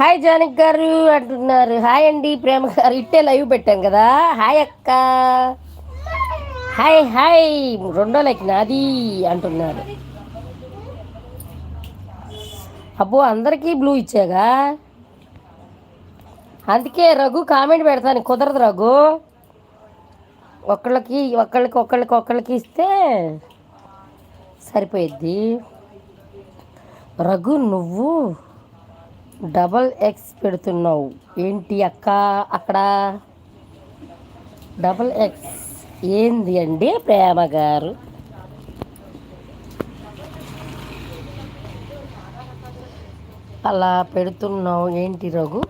Hi జానక్ గారు అంటున్నారు. Hi అండి ప్రేమ గారు. ఇట్టే లైవ్ పెట్టాం కదా. హాయ్ అక్క. Hi hi. రెండో లైక్ నాది అంటున్నారు. అబ్బో అందరికీ బ్లూ ఇచ్చాగా? అందుకే రఘు కామెంట్ పెడతాను. కుదరదు రఘు. ఒకళ్ళకి ఒకళ్ళకి ఒకళ్ళకి ఒకళ్ళకి ఇస్తే సరిపోయిద్ది. రఘు నువ్వు డబల్ ఎక్స్ పెడుతున్నావు. ఏంటి అక్క? అక్కడ? డబల్ ఎక్స్ ఏంది అండి ప్రేమ గారు? అలా పెడుతున్నావు ఏంటి రఘు?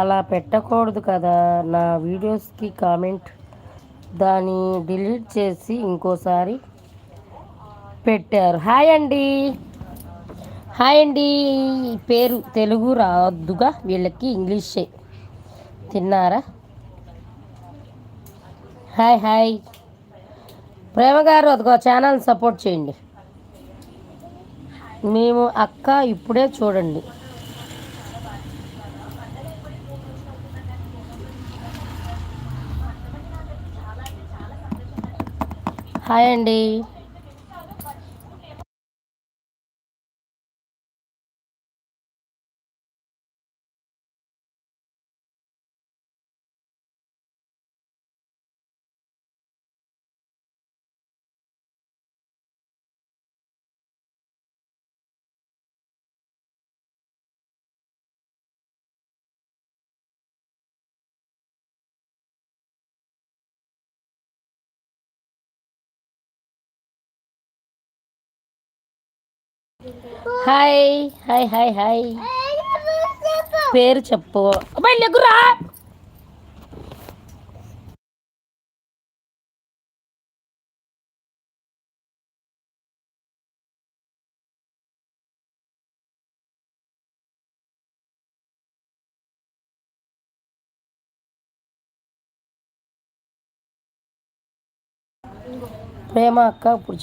అలా పెట్టకూడదు కదా. నా వీడియోస్కి కామెంట్ దాన్ని డిలీట్ చేసి ఇంకోసారి పెట్టారు. హాయ్ అండి. హాయ్ అండి. పేరు తెలుగు రాదుగా వీళ్ళకి ఇంగ్లీషే. తిన్నారా? Hi hi. ప్రేమ గారు అదిగో ఛానల్ సపోర్ట్ చేయండి. మేము అక్క ఇప్పుడే చూడండి. హాయ్ అండి. Hi hi hi hi. పేరు చెప్పు. అబ్బాయి లెగ్గురా ప్రేమ అక్క ఇప్పుడు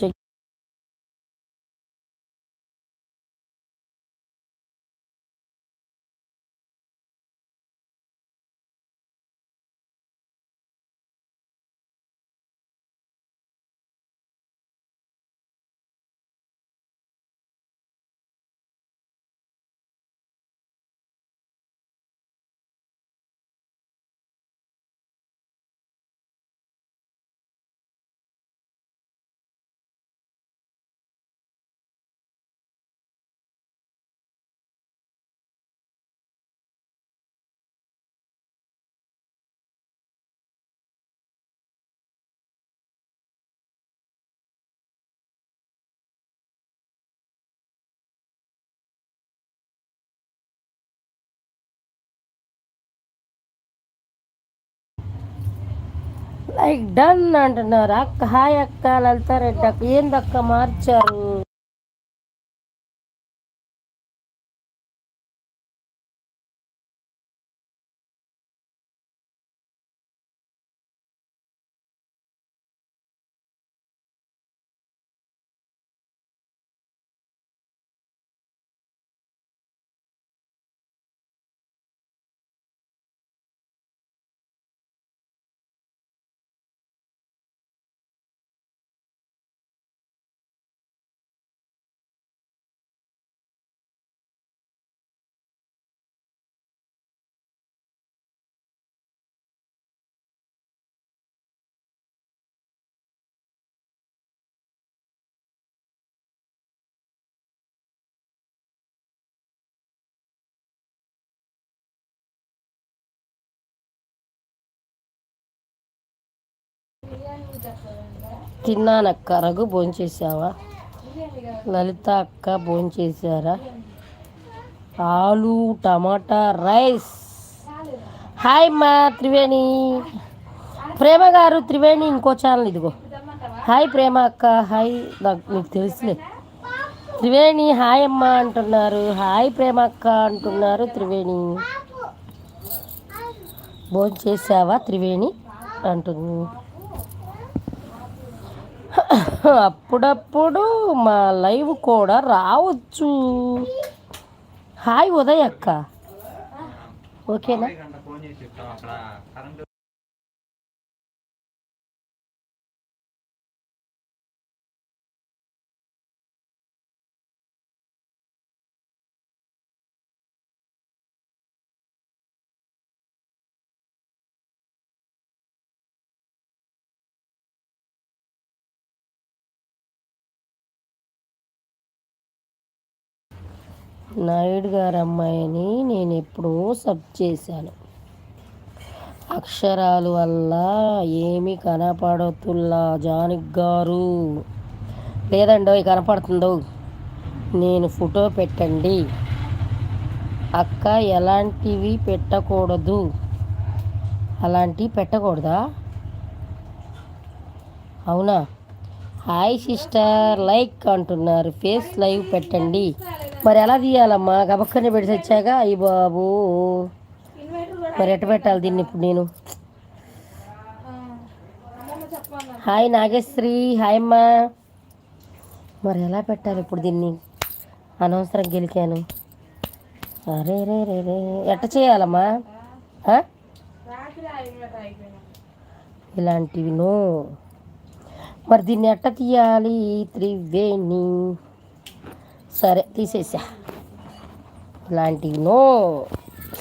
లైక్ డన్ అంటున్నారు. అక్క హాయ్ అక్క లలితారెడ్డి అక్క ఏందక్క మార్చారు? తిన్నానక్క. రఘు భోంచేసావా లలిత అక్క భోంచేసారా ఆలు టమాటా రైస్. హాయ్ మా త్రివేణి. ప్రేమ గారు త్రివేణి ఇంకో ఛానల్ ఇదిగో. హాయ్ ప్రేమ అక్క. హాయ్. నాకు మీకు తెలుసులే. త్రివేణి హాయ్ అమ్మ అంటున్నారు. హాయ్ ప్రేమ అక్క అంటున్నారు త్రివేణి. భోజనం చేసావా త్రివేణి? అంటుంది. అప్పుడప్పుడు మా లైవ్ కూడా రావచ్చు. హాయ్ ఉదయ్ అక్క. ఓకేనా? నాయుడు గారి అమ్మాయిని నేను ఎప్పుడో సబ్ చేశాను. అక్షరాలు వల్ల ఏమి కనపడుతుల్లా జానిక్ గారు. లేదండో కనపడుతుందో. నేను ఫోటో పెట్టండి. అక్క ఎలాంటివి పెట్టకూడదు? అలాంటివి పెట్టకూడదా? అవునా? హాయ్ సిస్టర్ లైక్ అంటున్నారు. ఫేస్ లైవ్ పెట్టండి. మరి ఎలా తీయాలమ్మా? గబక్కనే పెట్టి తెచ్చాక అయ్యి బాబు. మరి ఎట్ట పెట్టాలి దీన్ని ఇప్పుడు నేను? హాయ్ నాగేశ్రీ హాయ్ అమ్మా. మరి ఎలా పెట్టాలి ఇప్పుడు దీన్ని? అనవసరం గెలికాను అరే రే రే రే. ఎట్ట చేయాలమ్మా? ఇలాంటివి నో మరి దీన్ని ఎట్ట తీయాలి? త్రివేణి. సరే తీసేసా. ఇలాంటివి నో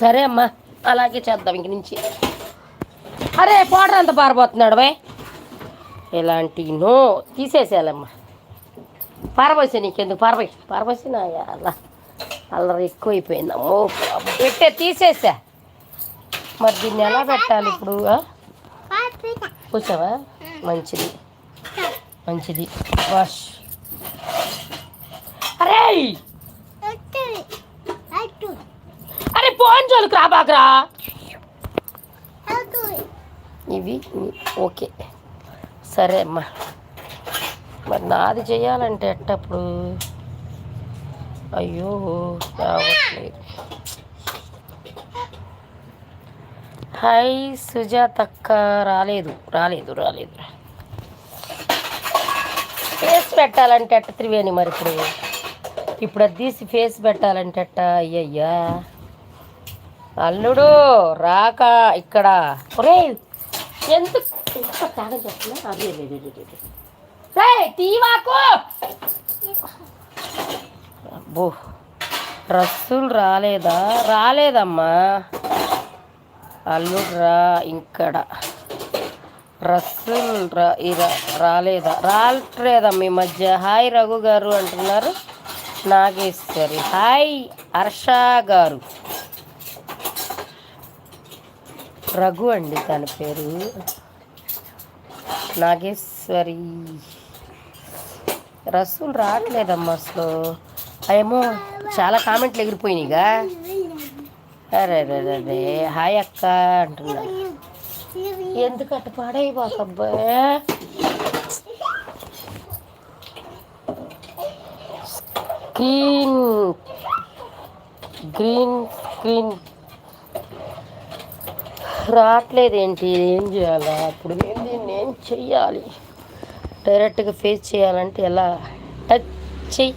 సరే అమ్మా అలాగే చేద్దాం ఇంక నుంచి. అరే పౌడర్ అంత పారబోతున్నాడు ఇలాంటివి నో తీసేసేయాలమ్మా. పారబోసే నీకెందుకు? పారబోయి పారబోసి నా అలా అల్లరి ఎక్కువైపోయింది అమ్మో పెట్టే తీసేసా. మరి దీన్ని ఎలా పెట్టాలి ఇప్పుడు? కూర్చోవా? మంచిది. మంచిది. వాష్. అరే! అరే ఫోన్ జోలికి రాబాకరా ఇవి ఇవి ఓకే. సరే అమ్మా. మరి నాది చేయాలంటే ఎట్టప్పుడు? అయ్యో రావట్లేదు. హాయ్ సుజాతక్క రాలేదు రాలేదు రాలేదు. వేసి పెట్టాలంటే అట్ట త్రివేణి మరి ఇప్పుడు? ఇప్పుడు అది తీసి ఫేస్ పెట్టాలంటే అయ్యయ్యా. అల్లుడు రాక ఇక్కడ. ఒరే ఎందుకు? ఎంత తీవాకు! అబ్బో డ్రస్సులు రాలేదా? రాలేదమ్మా. అల్లుడు రా ఇక్కడ. రస్సులు రా ఇరా రాలేదా? రాలేదమ్మా ఈ మధ్య. హాయ్ రఘు గారు అంటున్నారు. నాగేశ్వరి. హాయ్ హర్ష గారు. రఘు అండి తన పేరు. నాగేశ్వరి. రస్సులు రావట్లేదమ్మా అసలు. ఏమో చాలా కామెంట్లు ఎగిరిపోయినాయిగా. అరే రే హాయ్ అక్క అంటున్నారు. ఎందుకు అటు పాడైపోకబ్బా గ్రీన్ గ్రీన్ స్క్రీన్. రావట్లేదేంటి? ఏం చేయాలా? ఇప్పుడు నేను చెయ్యాలి? డైరెక్ట్గా ఫేస్ చేయాలంటే ఎలా? టచ్ చెయ్యి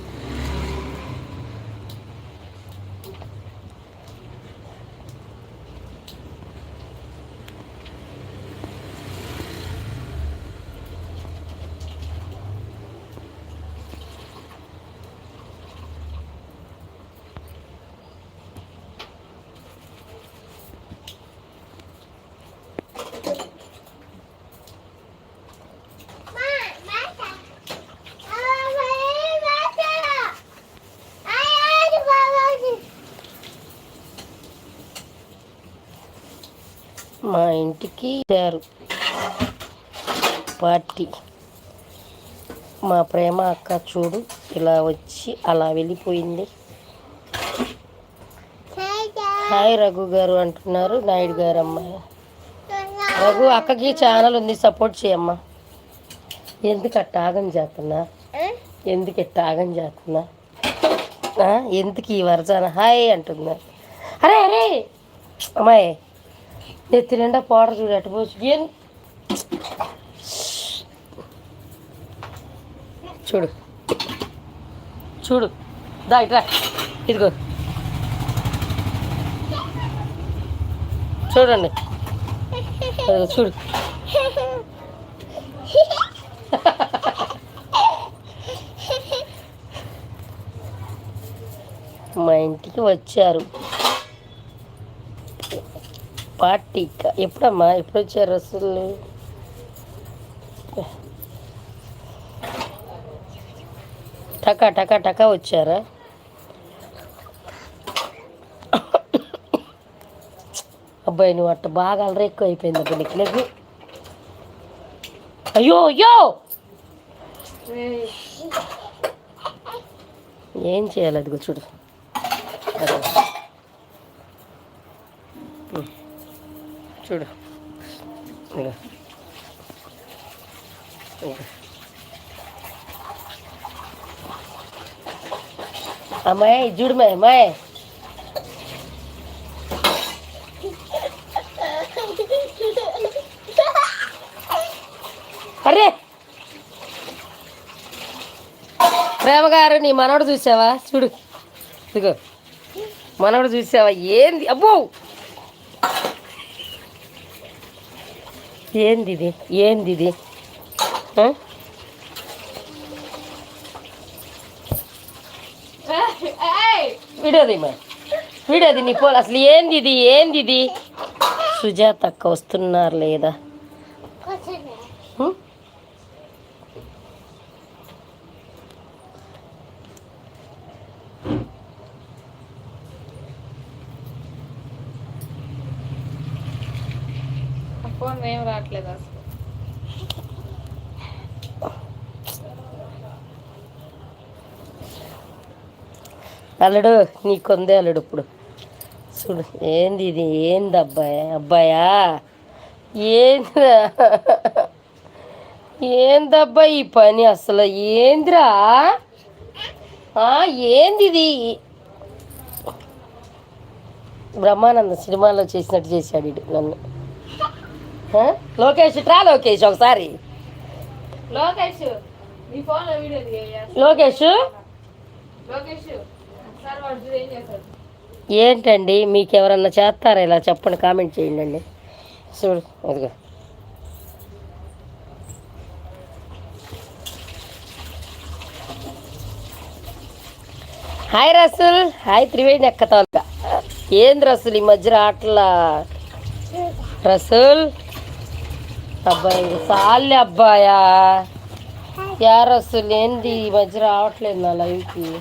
మా ఇంటికి వచ్చారు పార్టీ. మా ప్రేమ అక్క చూడు ఇలా వచ్చి అలా వెళ్ళిపోయింది. హాయ్ రఘు గారు అంటున్నారు నాయుడు గారు అమ్మాయి. రఘు అక్కకి ఛానల్ ఉంది సపోర్ట్ చేయమ్మా. ఎందుకు అట్టాగం చేస్తున్నా? ఎందుకు ఎట్టాగం చేస్తున్నా? ఎందుకు ఈ వరజాన హాయ్ అంటున్నా అరే అరే! అమ్మాయి నెత్తి నిండా పౌడర్ చూడు ఎట్ట పోసి చూడు. చూడు. దా ఇట్రా ఇదిగో. చూడండి. చూడు. మా ఇంటికి వచ్చారు. పార్టీ ఎప్పుడమ్మా? ఎప్పుడు వచ్చారు అసలు? టకా టకా టకా వచ్చారా? అబ్బాయి నువ్వు అట్ట బాగా అలరే ఎక్కువ అయిపోయింది అబ్బాయి నీకు. లేదు అయ్యో అయ్యో! ఏం చేయాలి అదిగో చూడు. అదిగో. చూడు. అమ్మాయి చూడు మే అమ్మాయి. అరే! ప్రేమగారు నీ మనవడు చూసావా? చూడు. ఇదిగో. మనవడు చూసావా? ఏంది? అబ్బో! ఏంది ఇది ఏంది ఇది ఆ? మా వీడియోది నీ పోలు. అసలు ఏంది ఇది ఏంది ఇది సుజాత అక్క వస్తున్నారు లేదా? ఫోన్ ఏం రావట్లేదు అసలు. అల్లుడు నీకుందే అల్లుడు ఇప్పుడు. చూడు ఏంది ఇది ఏంది అబ్బాయి అబ్బాయా? ఏంది ఏందబ్బా ఈ పని అసలు? ఏందిరా? ఆ, ఏంది ఇది? బ్రహ్మానంద సినిమాలో చేసినట్టు చేశాడు నన్ను. లోకేష్ ట్రా లోకేష్ ఒకసారి. లోకేష్ నీ ఫోన్లో వీడియో దిగేయ్యా లోకేష్? లోకేష్ సార్ వాడు చూడు ఏం చేస్తాడు. ఏంటండి మీకు ఎవరన్నా చేస్తారా ఇలా చెప్పండి కామెంట్ చేయండి అండి. చూడు అదిగో. హాయ్ రసూల్ హాయ్ త్రివేణి ఎక్క తాలూకా. ఏంది రసూల్ ఈ మధ్య రాట్లా రసూల్? అబ్బాయి. సాల్లే అబ్బాయా? యా రసూల్ ఏంది ఈ మధ్య రావట్లేదు నా లైఫ్కి.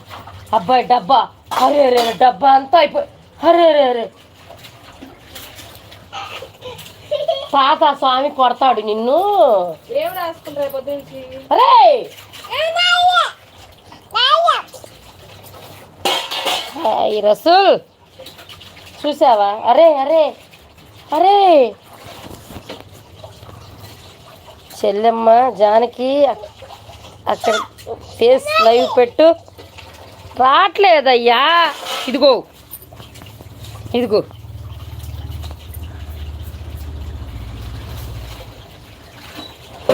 అబ్బాయి డబ్బా. అరే అరే డబ్బా అంతా అయిపోయి అరే అరే అరే. తాత స్వామి కొడతాడు నిన్ను. అరే! రసూల్. చూసావా? అరే అరే అరే. చెల్లెమ్మ జానకి అక్కడ ఫేస్ లైవ్ పెట్టు. రావట్లేదయ్యా. ఇదిగో. ఇదిగో.